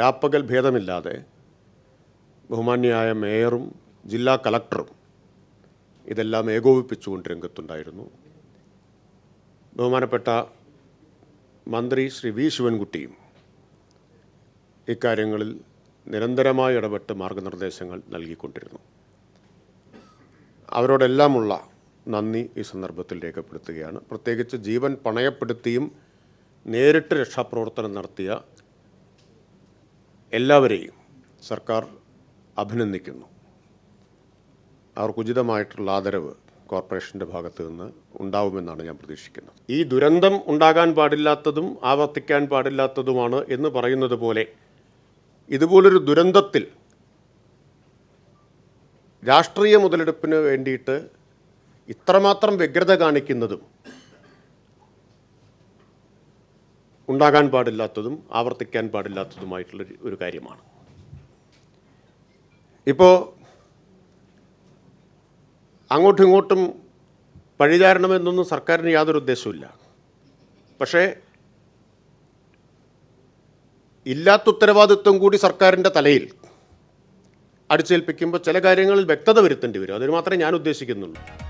രാപ്പകൽ ഭേദമില്ലാതെ ബഹുമാന്യായ മേയറും ജില്ലാ കളക്ടറും ഇതെല്ലാം ഏകോപിപ്പിച്ചുകൊണ്ട് രംഗത്തുണ്ടായിരുന്നു. ബഹുമാനപ്പെട്ട മന്ത്രി ശ്രീ വി ശിവൻകുട്ടിയും ഇക്കാര്യങ്ങളിൽ നിരന്തരമായി ഇടപെട്ട് മാർഗനിർദ്ദേശങ്ങൾ നൽകിക്കൊണ്ടിരുന്നു. അവരോടെല്ലാമുള്ള നന്ദി ഈ സന്ദർഭത്തിൽ രേഖപ്പെടുത്തുകയാണ്. പ്രത്യേകിച്ച് ജീവൻ പണയപ്പെടുത്തിയും നേരിട്ട് രക്ഷാപ്രവർത്തനം നടത്തിയ എല്ലാവരെയും സർക്കാർ അഭിനന്ദിക്കുന്നു. അവർക്കുചിതമായിട്ടുള്ള ആദരവ് കോർപ്പറേഷന്റെ ഭാഗത്ത് നിന്ന് ഉണ്ടാവുമെന്നാണ് ഞാൻ പ്രതീക്ഷിക്കുന്നത്. ഈ ദുരന്തം ഉണ്ടാകാൻ പാടില്ലാത്തതും ആവർത്തിക്കാൻ പാടില്ലാത്തതുമാണ് എന്ന് പറയുന്നത് പോലെ ഇതുപോലൊരു ദുരന്തത്തിൽ രാഷ്ട്രീയ മുതലെടുപ്പിന് വേണ്ടിയിട്ട് ഇത്രമാത്രം വ്യഗ്രത കാണിക്കുന്നതും ഉണ്ടാകാൻ പാടില്ലാത്തതും ആവർത്തിക്കാൻ പാടില്ലാത്തതുമായിട്ടുള്ള ഒരു- കാര്യമാണ്. ഇപ്പോൾ അങ്ങോട്ടും ഇങ്ങോട്ടും പഴിചാരണമെന്നൊന്നും സർക്കാരിന് യാതൊരു ഉദ്ദേശവുമില്ല. പക്ഷേ ഇല്ലാത്ത ഉത്തരവാദിത്വം കൂടി സർക്കാരിന്റെ തലയിൽ അടിച്ചേൽപ്പിക്കുമ്പോൾ ചില കാര്യങ്ങളിൽ വ്യക്തത വരുത്തേണ്ടി വരും. അതിന് മാത്രമേ ഞാൻ ഉദ്ദേശിക്കുന്നുള്ളൂ.